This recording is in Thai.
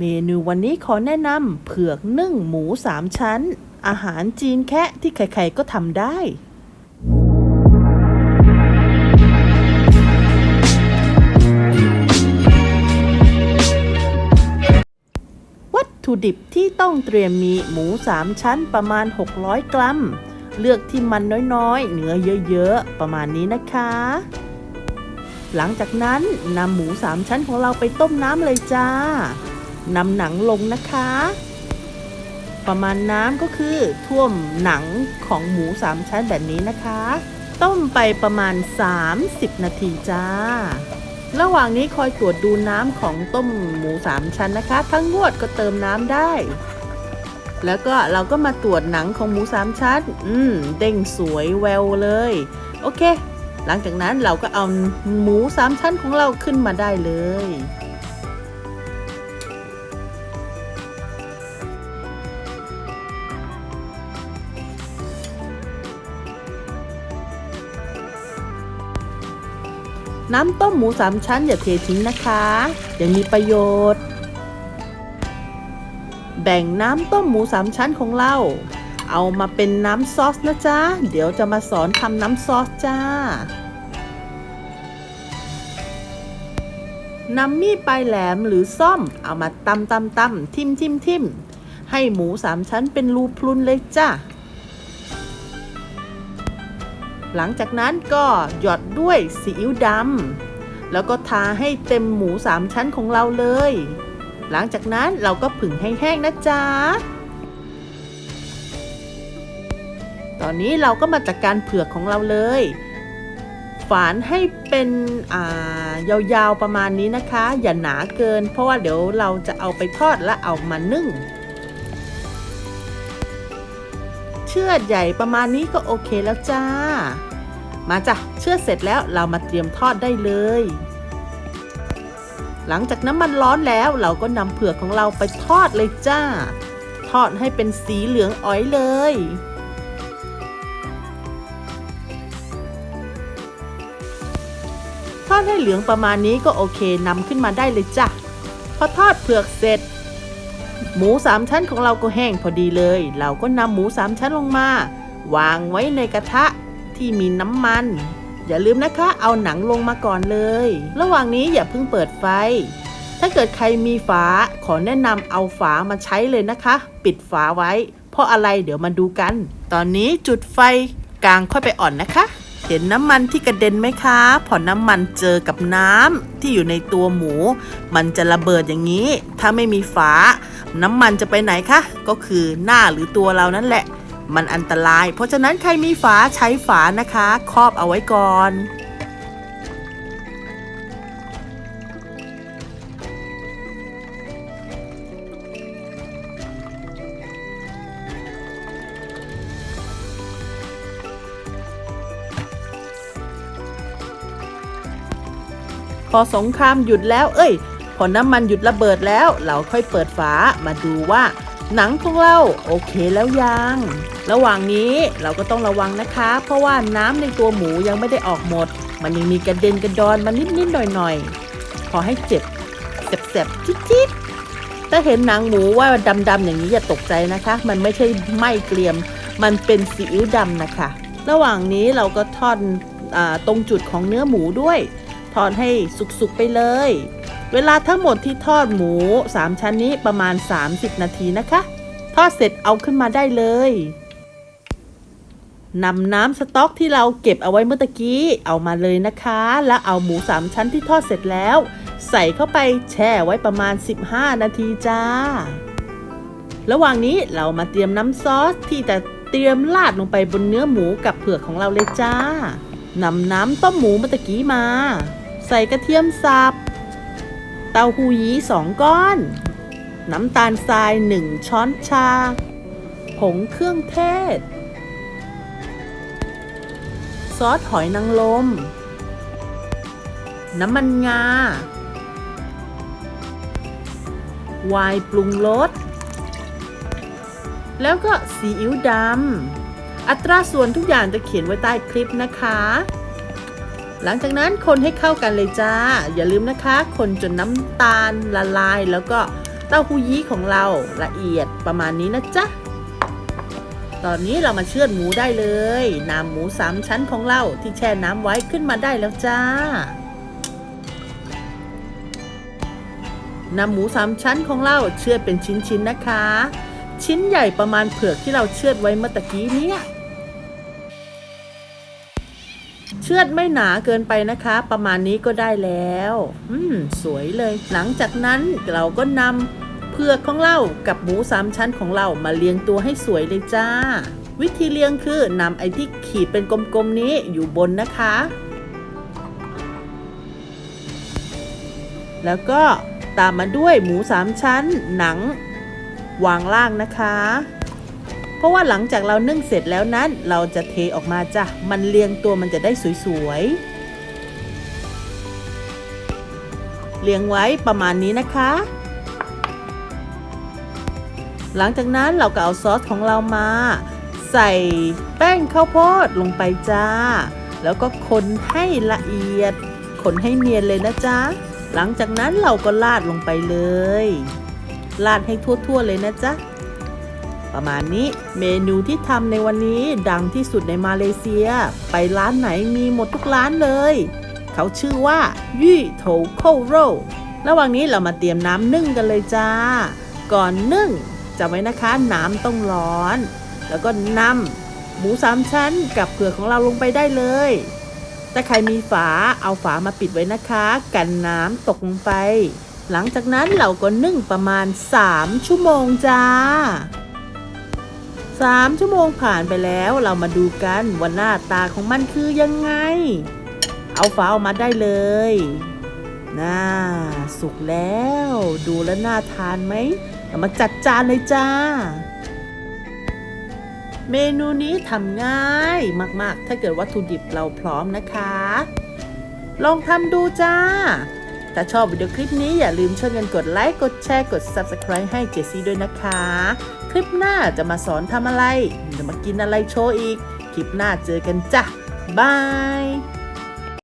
เมนูวันนี้ขอแนะนำเผือกนึ่งหมูสามชั้น อาหารจีนแคะที่ใครๆก็ทำได้ วัตถุดิบที่ต้องเตรียมมีหมูสามชั้นประมาณ 600 กรัม เลือกที่มันน้อยๆ เนื้อเยอะๆ ประมาณนี้นะคะ หลังจากนั้นนำหมูสามชั้นของเราไปต้มน้ำเลยจ้า นำหนังลงนะคะ ประมาณน้ำก็คือท่วมหนังของหมูสามชั้นแบบนี้นะคะ ต้มไปประมาณ 30 นาทีจ้า ระหว่างนี้คอยตรวจดูน้ำของต้มหมูสามชั้นนะคะ ทั้งงวดก็เติมน้ำได้ แล้วก็เราก็มาตรวจหนังของหมูสามชั้น อืม เด้งสวยแววเลย โอเคหลังจากนั้นเราก็เอาหมูสามชั้นของเราขึ้นมาได้เลย น้ำต้มหมูสามชั้นอย่าเททิ้งนะคะยังมีประโยชน์ แบ่งน้ำต้มหมูสามชั้นของเรา เอามาเป็นน้ำซอสนะจ๊ะ เดี๋ยวจะมาสอนทำน้ำซอสจ้านำมีดปลายแหลมหรือซ่อมเอามาตำตำตำทิมทิมทิมให้หมูสามชั้นเป็นรูพรุนเลยจ้ะ หลังจากนั้นก็หยอดด้วยซีอิ๊วดำแล้วก็ทาให้เต็มหมูสามชั้นของเราเลย หลังจากนั้นเราก็ผึ่งให้แห้งนะจ๊ะ ตอนนี้เราก็มาจัดกการเผือกของเราเลย ฝานให้เป็นอ่ายาวๆประมาณนี้นะคะ อย่าหนาเกิน เพราะว่าเดี๋ยวเราจะเอาไปทอดและเอามานึ่ง ชือดใหญ่ประมาณนี้ก็โอเคแล้วจ้า มาจ้ะเชือดเสร็จแล้วเรามาเตรียมทอดได้เลย หลังจากน้ำมันร้อนแล้วเราก็นำเผือกของเราไปทอดเลยจ้า ทอดให้เป็นสีเหลืองอ้อยเลยทอดให้เหลืองประมาณนี้ก็โอเคนำขึ้นมาได้เลยจ้ะ พอทอดเผือกเสร็จ หมูสามชั้นของเราก็แห้งพอดีเลย เราก็นำหมูสามชั้นลงมา วางไว้ในกระทะที่มีน้ำมัน อย่าลืมนะคะ เอาหนังลงมาก่อนเลย ระหว่างนี้อย่าเพิ่งเปิดไฟ ถ้าเกิดใครมีฝาขอแนะนำเอาฝามาใช้เลยนะคะ ปิดฝาไว้ เพราะอะไรเดี๋ยวมาดูกัน ตอนนี้จุดไฟกลางค่อยไปอ่อนนะคะ เห็นน้ำมันที่กระเด็นไหมคะ พอน้ำมันเจอกับน้ำที่อยู่ในตัวหมู มันจะระเบิดอย่างนี้ ถ้าไม่มีฝา น้ำมันจะไปไหนคะ ก็คือหน้าหรือตัวเรานั่นแหละ มันอันตราย เพราะฉะนั้นใครมีฝาใช้ฝานะคะ ครอบเอาไว้ก่อนพอสงครามหยุดแล้ว เอ้ย พอน้ำมันหยุดระเบิดแล้ว เราค่อยเปิดฝามาดูว่า หนังของเราโอเคแล้วยัง ระหว่างนี้เราก็ต้องระวังนะคะ เพราะว่าน้ำในตัวหมูยังไม่ได้ออกหมด มันยังมีกระเด็นกระดอนมานิดๆหน่อยๆพอให้เจ็บแสบๆจิ๊ดๆถ้าเห็นหนังหมูว่าดำๆอย่างนี้อย่าตกใจนะคะ มันไม่ใช่ไหม้เกรียม มันเป็นซีอิ๊วดำนะคะ ระหว่างนี้เราก็ทอดอตรงจุดของเนื้อหมูด้วย ทอดให้สุกๆไปเลย เวลาทั้งหมดที่ทอดหมู 3 ชั้นนี้ประมาณ 30 นาทีนะคะ ทอดเสร็จเอาขึ้นมาได้เลยนำน้ำสต๊อกที่เราเก็บเอาไว้เมื่อตะกี้เอามาเลยนะคะ แล้วเอาหมู 3 ชั้นที่ทอดเสร็จแล้ว ใส่เข้าไปแช่ไว้ประมาณ 15 นาทีจ้า ระหว่างนี้เรามาเตรียมน้ำซอสที่จะเตรียมราดลงไปบนเนื้อหมูกับเผือกของเราเลยจ้านำน้ำต้มหมูเมื่อตะกี้มา ใส่กระเทียมสับ เต้าหู้ยี้สองก้อน น้ำตาลทรายหนึ่งช้อนชา ผงเครื่องเทศ ซอสหอยนางรม น้ำมันงา ไวน์ปรุงรส แล้วก็ซีอิ๊วดำอัตราส่วนทุกอย่างจะเขียนไว้ใต้คลิปนะคะ หลังจากนั้นคนให้เข้ากันเลยจ้า อย่าลืมนะคะ คนจนน้ำตาลละลาย แล้วก็เต้าหู้ยี้ของเราละเอียดประมาณนี้นะจ๊ะ ตอนนี้เรามาเชือดหมูได้เลยนำหมูสามชั้นของเราที่แช่น้ำไว้ขึ้นมาได้แล้วจ้านำหมูสามชั้นของเราเชือดเป็นชิ้นๆนะคะ ชิ้นใหญ่ประมาณเผือกที่เราเชือดไว้เมื่อตะกี้เนี้ย เชือดไม่หนาเกินไปนะคะ ประมาณนี้ก็ได้แล้ว อืม สวยเลย หลังจากนั้นเราก็นำเผือกของเรากับหมูสามชั้นของเรามาเรียงตัวให้สวยเลยจ้า วิธีเรียงคือนำไอ้ที่ขีดเป็นกลมๆนี้อยู่บนนะคะ แล้วก็ตามมาด้วยหมูสามชั้น หนัง วางล่างนะคะ เพราะว่าหลังจากเรานึ่งเสร็จแล้วนั้น เราจะเทออกมาจ้ะ มันเรียงตัวมันจะได้สวยๆ เรียงไว้ประมาณนี้นะคะ หลังจากนั้นเราก็เอาซอสของเรามา ใส่แป้งข้าวโพดลงไปจ้า แล้วก็คนให้ละเอียด คนให้เนียนเลยนะจ๊ะ หลังจากนั้นเราก็ราดลงไปเลย ราดให้ทั่วๆเลยนะจ๊ะ ประมาณนี้เมนูที่ทำในวันนี้ดังที่สุดในมาเลเซีย ไปร้านไหนมีหมดทุกร้านเลย เขาชื่อว่ายี่โถโคโรระหว่างนี้เรามาเตรียมน้ำนึ่งกันเลยจ้า ก่อนนึ่งจำไว้นะคะน้ำต้องร้อน แล้วก็นำหมูสามชั้นกับเผือกของเราลงไปได้เลยถ้าใครมีฝาเอาฝามาปิดไว้นะคะ กันน้ำตกลงไป หลังจากนั้นเราก็นึ่งประมาณ 3 ชั่วโมงจ้า 3 ชั่วโมงผ่านไปแล้วเรามาดูกันว่าหน้าตาของมันคือยังไง เอาฝาออกมาได้เลยน่าสุกแล้ว ดูแล้วน่าทานไหมเรามาจัดจานเลยจ้า เมนูนี้ทำง่ายมาก ๆ ถ้าเกิดวัตถุดิบเราพร้อมนะคะ ลองทำดูจ้า ถ้าชอบวิดีโอคลิปนี้อย่าลืมช่วยกันกดไลค์ กดแชร์ กด Subscribe ให้เจซี่ด้วยนะคะ คลิปหน้าจะมาสอนทำอะไร จะมากินอะไรโชว์อีก คลิปหน้าเจอกันจ้ะบาย